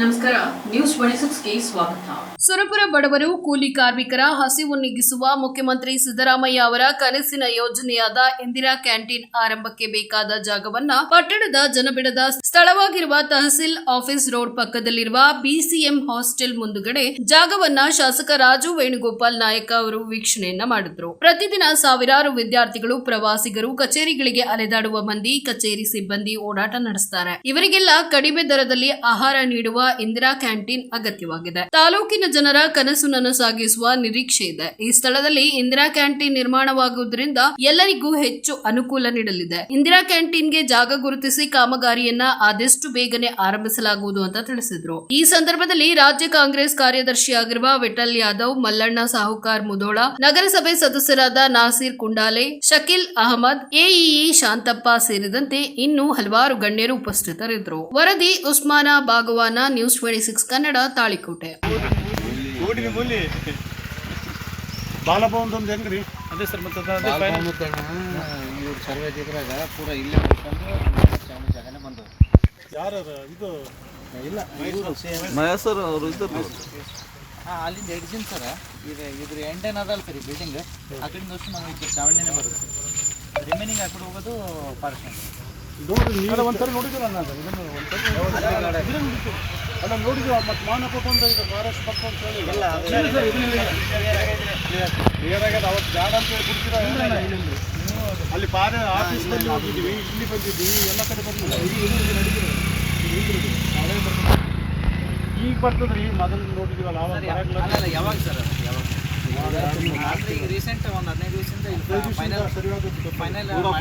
ನಮಸ್ಕಾರ ನ್ಯೂಸ್ ಸ್ವಾಗತ. ಸುರಪುರ ಬಡವರು, ಕೂಲಿ ಕಾರ್ಮಿಕರ ಹಸಿವು ನೀಗಿಸುವ ಮುಖ್ಯಮಂತ್ರಿ ಸಿದ್ದರಾಮಯ್ಯ ಅವರ ಕನಸಿನ ಯೋಜನೆಯಾದ ಇಂದಿರಾ ಕ್ಯಾಂಟೀನ್ ಆರಂಭಕ್ಕೆ ಬೇಕಾದ ಜಾಗವನ್ನ ಪಟ್ಟಣದ ಜನಬಿಡದ ಸ್ಥಳವಾಗಿರುವ ತಹಸೀಲ್ ಆಫೀಸ್ ರೋಡ್ ಪಕ್ಕದಲ್ಲಿರುವ ಬಿಸಿಎಂ ಹಾಸ್ಟೆಲ್ ಮುಂದುಗಡೆ ಜಾಗವನ್ನ ಶಾಸಕ ರಾಜು ವೇಣುಗೋಪಾಲ್ ನಾಯಕ ಅವರು ವೀಕ್ಷಣೆಯನ್ನ ಮಾಡಿದ್ರು. ಪ್ರತಿದಿನ ಸಾವಿರಾರು ವಿದ್ಯಾರ್ಥಿಗಳು, ಪ್ರವಾಸಿಗರು, ಕಚೇರಿಗಳಿಗೆ ಅಲೆದಾಡುವ ಮಂದಿ, ಕಚೇರಿ ಸಿಬ್ಬಂದಿ ಓಡಾಟ ನಡೆಸುತ್ತಾರೆ ಇವರಿಗೆಲ್ಲ ಕಡಿಮೆ ದರದಲ್ಲಿ ಆಹಾರ ನೀಡುವ ಇಂದಿರಾ ಕ್ಯಾಂಟೀನ್ ಅಗತ್ಯವಾಗಿದೆ. ತಾಲೂಕಿನ ಜನರ ಕನಸು ನನಸಾಗಿಸುವ ನಿರೀಕ್ಷೆ ಇದೆ. ಈ ಸ್ಥಳದಲ್ಲಿ ಇಂದಿರಾ ಕ್ಯಾಂಟೀನ್ ನಿರ್ಮಾಣವಾಗುವುದರಿಂದ ಎಲ್ಲರಿಗೂ ಹೆಚ್ಚು ಅನುಕೂಲ ನೀಡಲಿದೆ. ಇಂದಿರಾ ಕ್ಯಾಂಟೀನ್ಗೆ ಜಾಗ ಗುರುತಿಸಿ ಕಾಮಗಾರಿಯನ್ನ ಆದಷ್ಟು ಬೇಗನೆ ಆರಂಭಿಸಲಾಗುವುದು ಅಂತ ತಿಳಿಸಿದ್ರು. ಈ ಸಂದರ್ಭದಲ್ಲಿ ರಾಜ್ಯ ಕಾಂಗ್ರೆಸ್ ಕಾರ್ಯದರ್ಶಿಯಾಗಿರುವ ವಿಠಲ್ ಯಾದವ್, ಮಲ್ಲಣ್ಣ ಸಾಹುಕಾರ್ ಮುದೋಳ ನಗರಸಭೆ ಸದಸ್ಯರಾದ ನಾಸೀರ್ ಕುಂಡಾಲೆ, ಶಕೀಲ್ ಅಹಮದ್, ಎಇಇ ಶಾಂತಪ್ಪ ಸೇರಿದಂತೆ ಇನ್ನೂ ಹಲವಾರು ಗಣ್ಯರು ಉಪಸ್ಥಿತರಿದ್ದರು. ವರದಿ Usman Bagwan news twenty six Kannada Talikote. ಹೆಂಗ್ರಿ? ಅದೇ ಸರ್ ಮತ್ತೆ. ಇವ್ರು ಸರ್ವೆ ಪೂರ ಇಲ್ಲೇ ಮಾಡ್ಕೊಂಡು ಜಾಗನೇ ಬಂದವು ಯಾರು ಇದು? ಇಲ್ಲ ಮಹೇಶ್ವರ್ ಅವರು ಇದ್ದರು ಹಾಂ ಅಲ್ಲಿಂದ ಎಡ್ಜಿನ್ ಸರ್. ಇದು ಇದ್ರ ಎಂಡ್ ಅದಲ್ಲ ಸರ್ ಈ ಬಿಲ್ಡಿಂಗ್ ಆ ಕಡೆಯಿಂದ ಅಷ್ಟು ಚಾವಣಿನೇ ಬರುತ್ತೆ. ರಿಮೈನಿಂಗ್ ಆ ಕಡೆ ಹೋಗೋದು ಫಾರೆಸ್ಟ್ ಒಂದು ನೀವು ನಾನು ಇದನ್ನ ನೋಡಿದ್ದು. ಅಲ್ಲ ನೋಡಿದ್ವಿ ಮತ್ತೆ ಮಾನಪ್ಪ ಬಂದ ಈಗ ಫಾರೆಸ್ಟ್ ಪಕ್ಕ ಅಂತ ಹೇಳಿ. ಕ್ಲಿಯರ್ ಆಗ್ಯದ ಅವತ್ತು ಬ್ಯಾಡ ಅಂತ ಹೇಳಿ ಬಿಡ್ತೀರಾ? ಅಲ್ಲಿ ಪಾರ ಆಫೀಸ್ ಬಂದು ಇಲ್ಲಿ ಬಂದಿದ್ದೀವಿ ಎಲ್ಲ ಕಡೆ ಬಂದಿಲ್ಲ ಈಗ ಬರ್ತದ್ರಿ ಮೊದಲು ನೋಡಿದ್ರಲ್ಲ ಯಾವಾಗ ಸರ್ ಯಾವಾಗ? ಅಂದ್ರೆ ಈಗ ರೀಸೆಂಟ್ ಒಂದು ಹದಿನೈದು ದಿವಸದಿಂದ ಫೈನಲ್ ಸರಿಯಾದ ಫೈನಲ್ ಯಾವಾಗ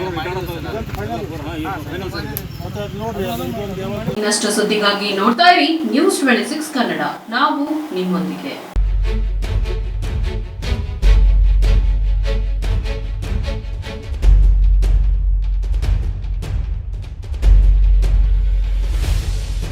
ಇನ್ನಷ್ಟು ಸುದ್ದಿಗಾಗಿ ನೋಡ್ತಾ ಇರಿ. ನ್ಯೂಸ್ ಟ್ವೆಂಟಿ ಸಿಕ್ಸ್ ಕನ್ನಡ ನಾವು ನಿಮ್ಮೊಂದಿಗೆ.